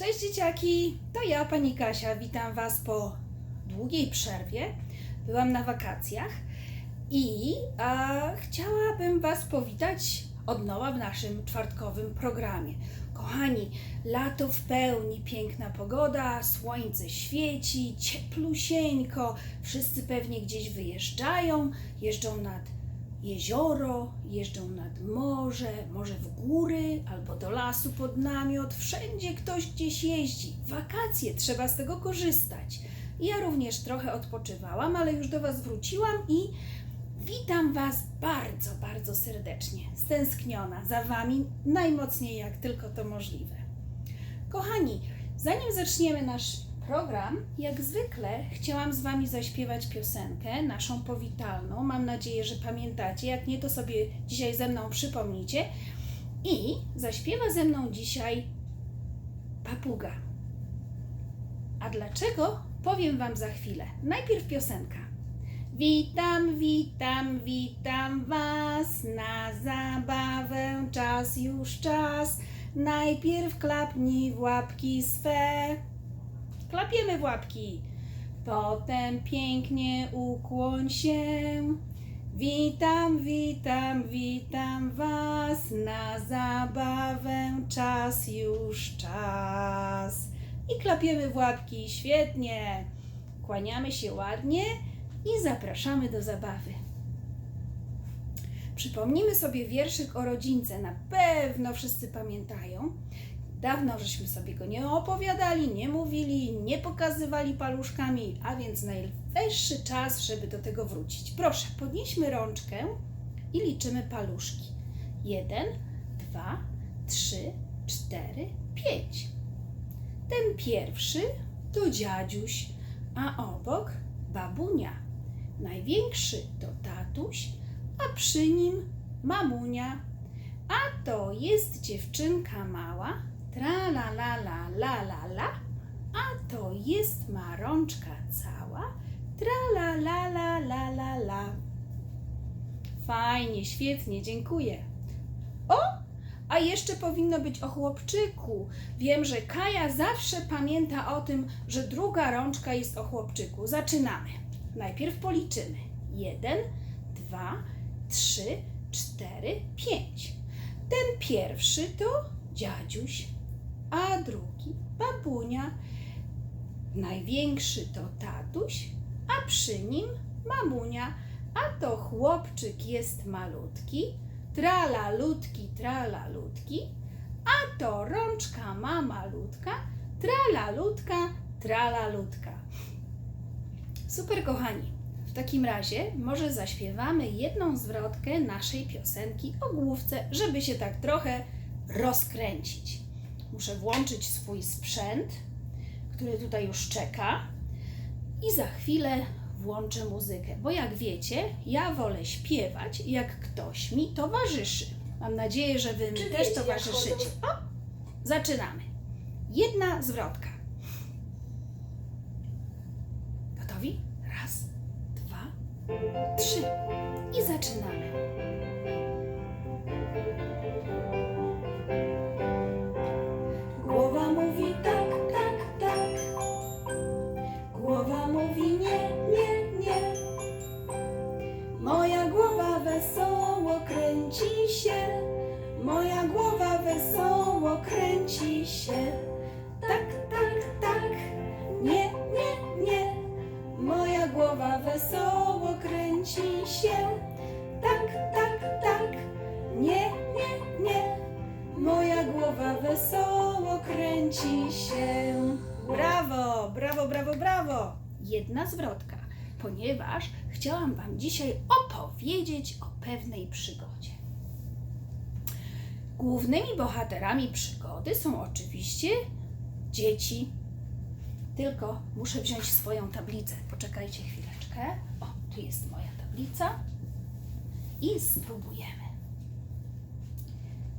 Cześć dzieciaki, to ja pani Kasia, witam Was po długiej przerwie. Byłam na wakacjach i a, chciałabym Was powitać od nowa w naszym czwartkowym programie. Kochani, lato w pełni, piękna pogoda, słońce świeci, cieplusieńko, wszyscy pewnie gdzieś wyjeżdżają, jeżdżą nad jezioro, jeżdżą nad morze, może w góry albo do lasu pod namiot. Wszędzie ktoś gdzieś jeździ. Wakacje, trzeba z tego korzystać. Ja również trochę odpoczywałam, ale już do Was wróciłam i witam Was bardzo, bardzo serdecznie. Stęskniona za Wami najmocniej jak tylko to możliwe. Kochani, zanim zaczniemy nasz program, jak zwykle chciałam z Wami zaśpiewać piosenkę, naszą powitalną. Mam nadzieję, że pamiętacie. Jak nie, to sobie dzisiaj ze mną przypomnicie. I zaśpiewa ze mną dzisiaj papuga. A dlaczego? Powiem Wam za chwilę. Najpierw piosenka. Witam, witam, witam Was na zabawę, czas już czas. Najpierw klapnij w łapki swe. Klapiemy w łapki. Potem pięknie ukłoń się. Witam, witam, witam Was na zabawę, czas już czas. I klapiemy w łapki, świetnie. Kłaniamy się ładnie i zapraszamy do zabawy. Przypomnijmy sobie wierszyk o rodzince, na pewno wszyscy pamiętają. Dawno żeśmy sobie go nie opowiadali, nie mówili, nie pokazywali paluszkami, a więc najwyższy czas, żeby do tego wrócić. Proszę, podnieśmy rączkę i liczymy paluszki. Jeden, dwa, trzy, cztery, pięć. Ten pierwszy to dziadziuś, a obok babunia. Największy to tatuś, a przy nim mamunia. A to jest dziewczynka mała, tra la la la la la la, a to jest ma rączka cała, tra la la la la la la. Fajnie, świetnie, dziękuję. O, a jeszcze powinno być o chłopczyku. Wiem, że Kaja zawsze pamięta o tym, że druga rączka jest o chłopczyku. Zaczynamy. Najpierw policzymy. Jeden, dwa, trzy, cztery, pięć. Ten pierwszy to dziadziuś, a drugi babunia. Największy to tatuś, a przy nim mamunia. A to chłopczyk jest malutki, tralalutki, tralalutki, a to rączka ma malutka, tralalutka, tralalutka. Super kochani, w takim razie może zaśpiewamy jedną zwrotkę naszej piosenki o główce, żeby się tak trochę rozkręcić. Muszę włączyć swój sprzęt, który tutaj już czeka i za chwilę włączę muzykę, bo jak wiecie, ja wolę śpiewać, jak ktoś mi towarzyszy. Mam nadzieję, że wy mi Czy też wiecie, towarzyszycie. O, zaczynamy. Jedna zwrotka. Gotowi? Raz, dwa, trzy. I zaczynamy. Kręci się. Brawo, brawo, brawo, brawo. Jedna zwrotka, ponieważ chciałam Wam dzisiaj opowiedzieć o pewnej przygodzie. Głównymi bohaterami przygody są oczywiście dzieci. Tylko muszę wziąć swoją tablicę. Poczekajcie chwileczkę. O, tu jest moja tablica. I spróbujemy.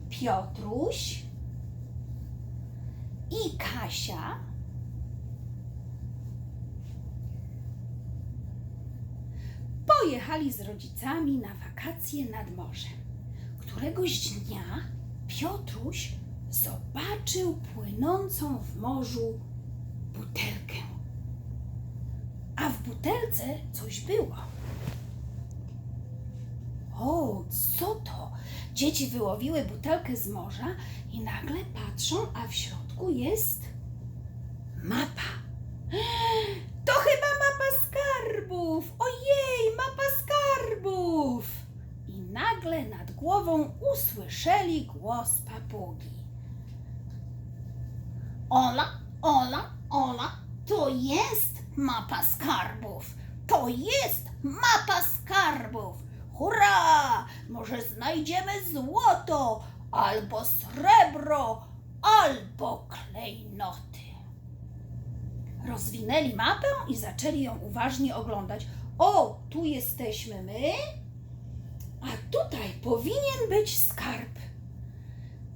Piotruś i Kasia pojechali z rodzicami na wakacje nad morze. Któregoś dnia Piotruś zobaczył płynącą w morzu butelkę. A w butelce coś było. O, co to? Dzieci wyłowiły butelkę z morza i nagle patrzą, a w środku jest mapa. To chyba mapa skarbów! Ojej, mapa skarbów! I nagle nad głową usłyszeli głos papugi. Ola, Ola, Ola, to jest mapa skarbów! To jest mapa skarbów! Hurra! Może znajdziemy złoto, albo srebro, albo klejnoty. Rozwinęli mapę i zaczęli ją uważnie oglądać. O, tu jesteśmy my, a tutaj powinien być skarb.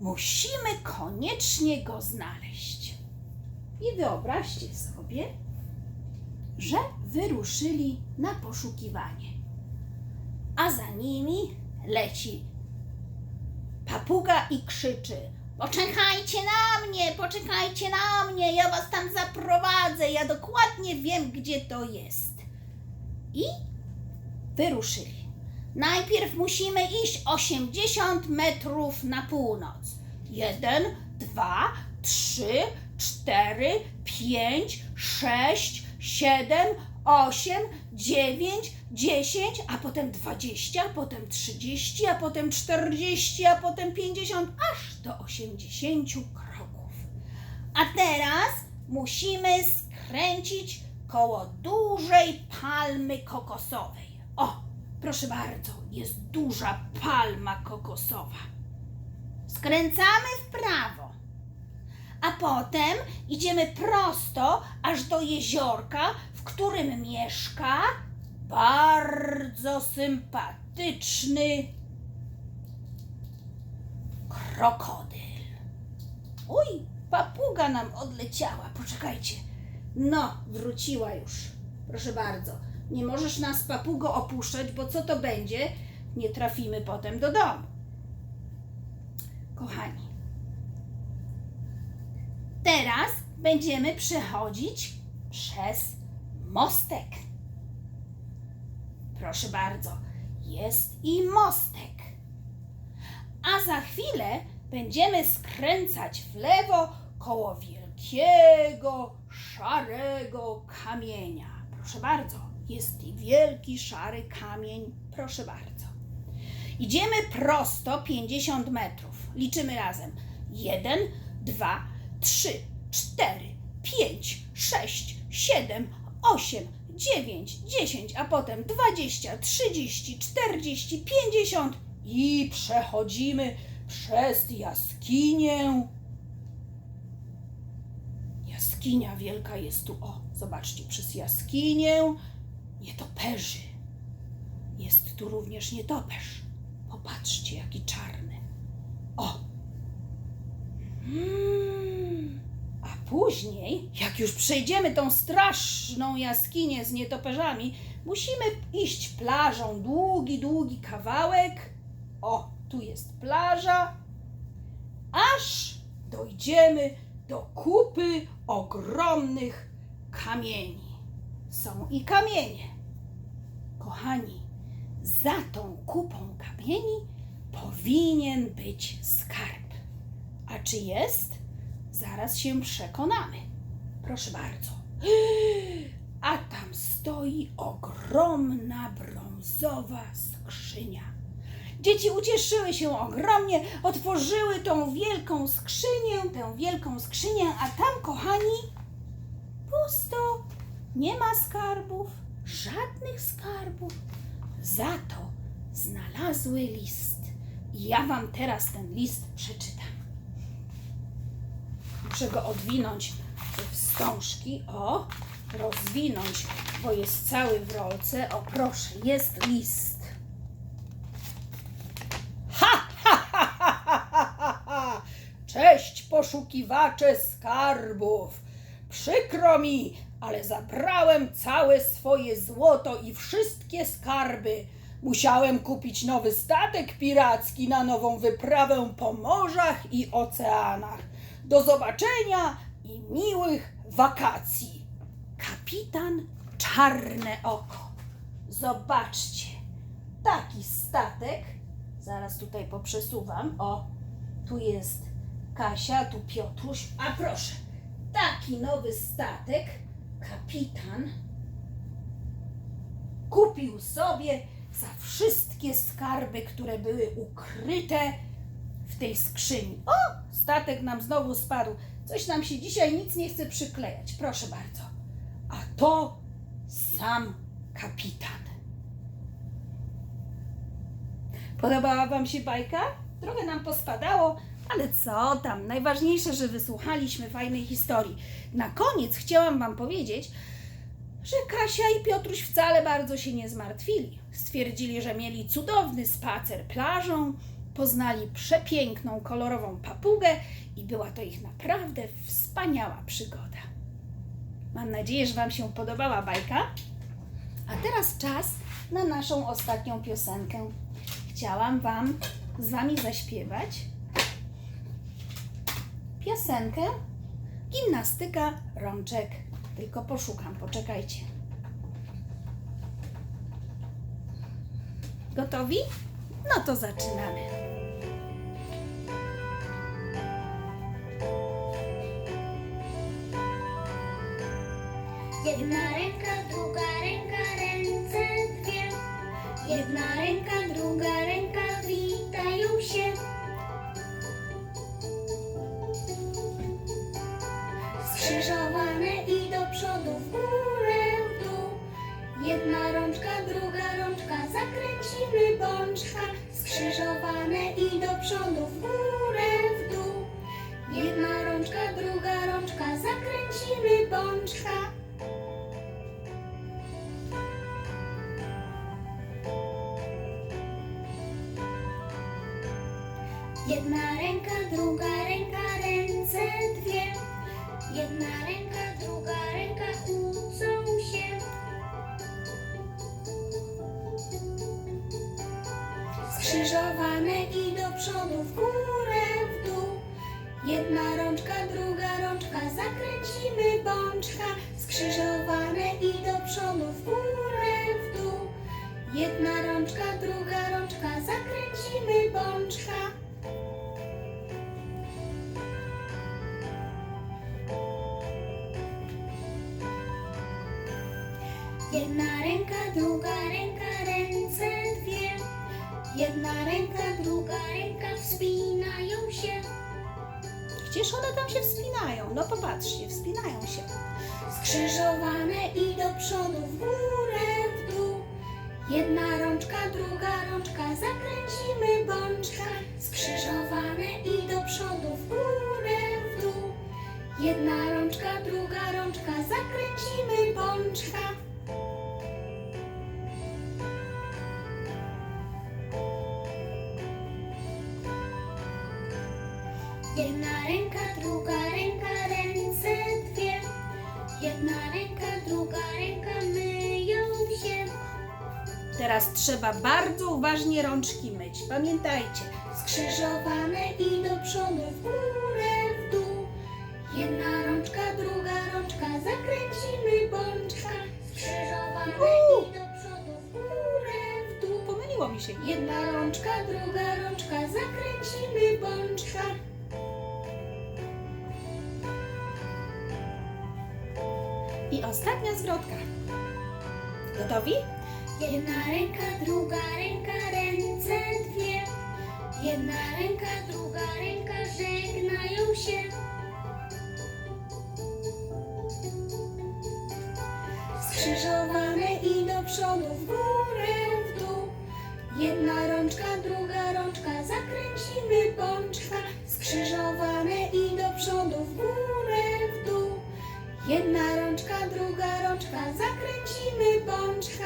Musimy koniecznie go znaleźć. I wyobraźcie sobie, że wyruszyli na poszukiwanie. A za nimi leci papuga i krzyczy: Poczekajcie na mnie, poczekajcie na mnie, ja was tam zaprowadzę, ja dokładnie wiem, gdzie to jest. I wyruszyli. Najpierw musimy iść 80 metrów na północ. Jeden, dwa, trzy, cztery, pięć, sześć, siedem, osiem, dziewięć, dziesięć, a potem dwadzieścia, potem trzydzieści, a potem czterdzieści, a potem pięćdziesiąt, aż do osiemdziesięciu kroków. A teraz musimy skręcić koło dużej palmy kokosowej. O, proszę bardzo, jest duża palma kokosowa. Skręcamy w prawo, a potem idziemy prosto aż do jeziorka, w którym mieszka bardzo sympatyczny krokodyl. Uj, papuga nam odleciała. Poczekajcie. No, wróciła już. Proszę bardzo. Nie możesz nas, papugo, opuszczać, bo co to będzie? Nie trafimy potem do domu. Kochani, teraz będziemy przechodzić przez mostek. Proszę bardzo, jest i mostek. A za chwilę będziemy skręcać w lewo koło wielkiego, szarego kamienia. Proszę bardzo, jest i wielki, szary kamień. Proszę bardzo. Idziemy prosto 50 metrów. Liczymy razem. 1, 2, 3, 4, 5, 6, 7, 8, 9, 10, a potem 20, 30, 40, 50 i przechodzimy przez jaskinię. Jaskinia wielka jest tu. O, zobaczcie, przez jaskinię nietoperzy. Jest tu również nietoperz. Popatrzcie, jaki czarny. O! Mm. Później, jak już przejdziemy tą straszną jaskinię z nietoperzami, musimy iść plażą długi, długi kawałek. O, tu jest plaża. Aż dojdziemy do kupy ogromnych kamieni. Są i kamienie. Kochani, za tą kupą kamieni powinien być skarb. A czy jest? Zaraz się przekonamy. Proszę bardzo. A tam stoi ogromna brązowa skrzynia. Dzieci ucieszyły się ogromnie, otworzyły tą wielką skrzynię, tę wielką skrzynię, a tam, kochani, pusto. Nie ma skarbów, żadnych skarbów. Za to znalazły list. I ja wam teraz ten list przeczytam. Muszę go odwinąć wstążki. O, rozwinąć, bo jest cały w rolce. O, proszę, jest list. Ha, ha, ha, ha, ha, ha. Cześć, poszukiwacze skarbów. Przykro mi, ale zabrałem całe swoje złoto i wszystkie skarby. Musiałem kupić nowy statek piracki na nową wyprawę po morzach i oceanach. Do zobaczenia i miłych wakacji. Kapitan Czarne Oko. Zobaczcie, taki statek. Zaraz tutaj poprzesuwam. O, tu jest Kasia, tu Piotruś. A proszę, taki nowy statek kapitan kupił sobie za wszystkie skarby, które były ukryte w tej skrzyni. O, statek nam znowu spadł. Coś nam się dzisiaj nic nie chce przyklejać. Proszę bardzo. A to sam kapitan. Podobała Wam się bajka? Trochę nam pospadało, ale co tam? Najważniejsze, że wysłuchaliśmy fajnej historii. Na koniec chciałam Wam powiedzieć, że Kasia i Piotruś wcale bardzo się nie zmartwili. Stwierdzili, że mieli cudowny spacer plażą, poznali przepiękną, kolorową papugę i była to ich naprawdę wspaniała przygoda. Mam nadzieję, że Wam się podobała bajka. A teraz czas na naszą ostatnią piosenkę. Chciałam Wam z Wami zaśpiewać piosenkę Gimnastyka rączek. Tylko poszukam, poczekajcie. Gotowi? No to zaczynamy. Jedna ręka, druga ręka, ręce dwie. Jedna ręka, druga ręka, Jedna ręka, druga ręka, ręce dwie. Jedna ręka, druga ręka, kłócą się. Skrzyżowane i do przodu, w górę, w dół. Jedna rączka, druga rączka, zakręcimy bączka. Skrzyżowane Jedna ręka, druga ręka, ręce dwie. Jedna ręka, druga ręka, wspinają się. Gdzież one tam się wspinają? No popatrzcie, wspinają się. Skrzyżowane i do przodu, w górę, w dół. Jedna rączka, druga rączka, zakręcimy bączka. Skrzyżowane i do przodu, w górę, w dół. Jedna rączka, druga rączka, zakręcimy bączka. Jedna ręka, druga ręka, ręce dwie. Jedna ręka, druga ręka, myją się. Teraz trzeba bardzo uważnie rączki myć. Pamiętajcie, Skrzyżowane i do przodu, w górę, w dół. Jedna rączka, druga rączka, zakręcimy bączka. Skrzyżowane i do przodu, w górę, w dół. pomyliło mi się. Jedna rączka, druga rączka, zakręcimy bączka. I ostatnia zwrotka. Gotowi? Jedna ręka, druga ręka, ręce dwie. Jedna ręka, druga ręka, żegnają się. Skrzyżowane i do przodu, w górę, w dół. Jedna rączka, druga rączka, zakręcimy bączka. Skrzyżowane i do przodu, w górę, w dół. Jedna druga rączka, zakręcimy bączka.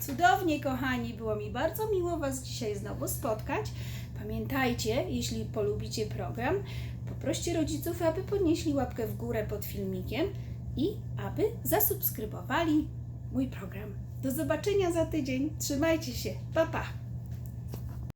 Cudownie, kochani, było mi bardzo miło Was dzisiaj znowu spotkać. Pamiętajcie, jeśli polubicie program, poproście rodziców, aby podnieśli łapkę w górę pod filmikiem i aby zasubskrybowali mój program Do zobaczenia za tydzień. Trzymajcie się. Pa, pa.